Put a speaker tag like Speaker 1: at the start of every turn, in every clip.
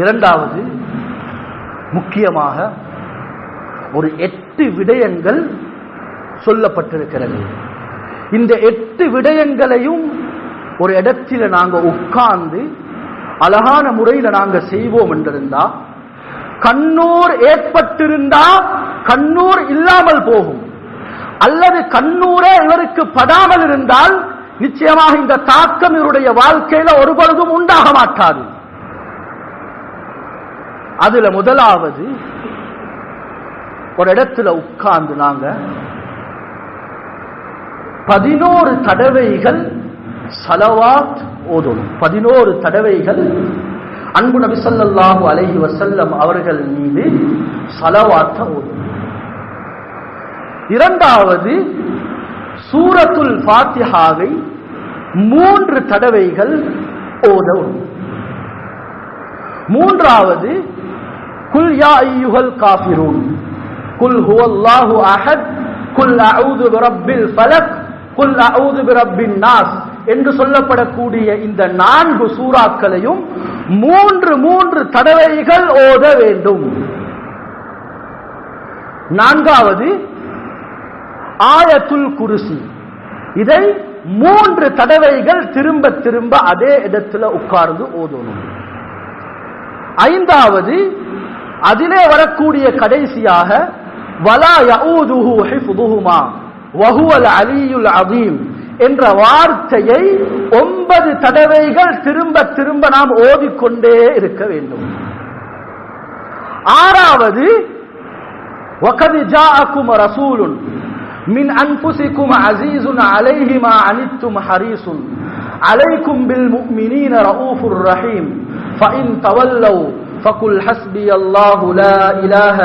Speaker 1: இரண்டாவது முக்கியமாக ஒரு எட்டு விடயங்கள் சொல்லப்பட்டிருக்கிறது. இந்த எட்டு விடயங்களையும் ஒரு இடத்தில் நாங்கள் உட்கார்ந்து அழகான முறையில் நாங்கள் செய்வோம் என்றிருந்தா கண்ணூர் ஏற்பட்டிருந்தா கண்ணூர் இல்லாமல் போகும். அல்லது கண்ணூரே இவருக்கு படாமல் இருந்தால் நிச்சயமாக இந்த தாக்கம் இவருடைய வாழ்க்கையில ஒரு பொழுதும் உண்டாக மாட்டாது. அதுல முதலாவது ஒரு இடத்துல உட்கார்ந்து நாங்க பதினோரு தடவைகள் சலவாத் ஓதணும். பதினோரு தடவைகள் அன்பு நபி ஸல்லல்லாஹு அலைஹி அவர்கள் மீது சலவாத்த ஓதும் இரண்டாவது சூரத்துல் ஃபாத்திஹாவை மூன்று தடவைகள் ஓதவும் மூன்றாவது குல் யா ஐயுகல் காஃபிரூன். குல் ஹுவல்லாஹு அஹத். குல் அஊது பிரப்பில் ஃபலக். குல் அஊது பிரப்பின் நாஸ். என்று சொல்லப்படக்கூடிய இந்த நான்கு சூறாக்களையும் மூன்று மூன்று தடவைகள் ஓத வேண்டும். நான்காவது ஆயத்துல் குருசி. இதை மூன்று தடவைகள் திரும்ப திரும்ப அதே இடத்துல உட்கார்ந்து ஓதணும். ஐந்தாவது அதிலே வரக்கூடிய கடைசியாக வலா யஊதுஹு ஹிஃதுஹுமா வஹுவல் அலியுல் அதீம் என்ற வார்த்தையை ஒன்பது தடவைகள் திரும்ப திரும்ப நாம் ஓதிக்கொண்டே இருக்க வேண்டும் ஆறாவது وقد جاءكم رسول من أنفسكم عزيز عليه ما عنتم حريص عليكم بالمؤمنين رؤوف رحيم فإن تولوا فقل حسبي الله لا إله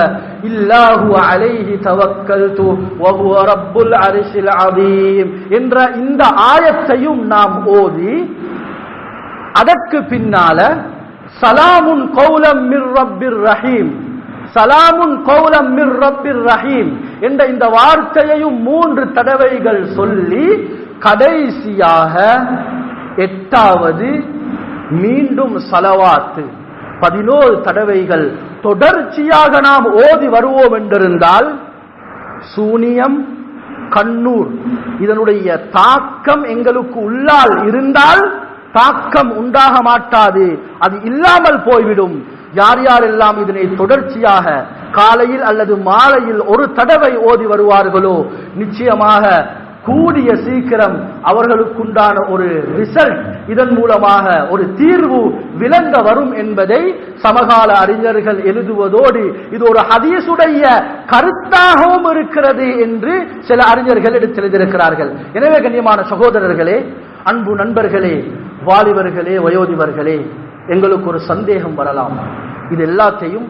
Speaker 1: إلا هو عليه توكلت وهو رب العرش العظيم என்ற இந்த ஆயத்தையும் நாம் ஓதி அதற்கு பின்னால சலாமுன் கௌலம் மிர் ரப்பிர் ரஹீம் சலாமுன் கௌலம் மிர் ரப்பிர் ரஹீம் என்ற இந்த வார்த்தையையும் மூன்று தடவைகள் சொல்லி கடைசியாக எட்டாவது மீண்டும் சலவாத்து. பதினோரு தடவைகள் தொடர்ச்சியாக நாம் ஓதி வருவோம் என்றிருந்தால் சூனியம் கண்ணூர் இதனுடைய தாக்கம் எங்களுக்கு உள்ளால் இருந்தால் தாக்கம் உண்டாக மாட்டாது. அது இல்லாமல் போய்விடும். யார் யாரெல்லாம் இதனை தொடர்ச்சியாக காலையில் அல்லது மாலையில் ஒரு தடவை ஓதி வருவார்களோ நிச்சயமாக கூடிய சீக்கிரம் அவர்களுக்குண்டான ஒரு ரிசல்ட் இதன் மூலமாக ஒரு தீர்வு விளங்க வரும் என்பதை சமகால அறிஞர்கள் எழுதுவதோடு இது ஒரு ஹதீசுடைய கருத்தாகவும் இருக்கிறது என்று சில அறிஞர்கள் எடுத்தெழுதியிருக்கிறார்கள் எனவே கண்ணியமான சகோதரர்களே அன்பு நண்பர்களே வாலிபர்களே வயோதிபர்களே எங்களுக்கு ஒரு சந்தேகம் வரலாம். இது எல்லாத்தையும்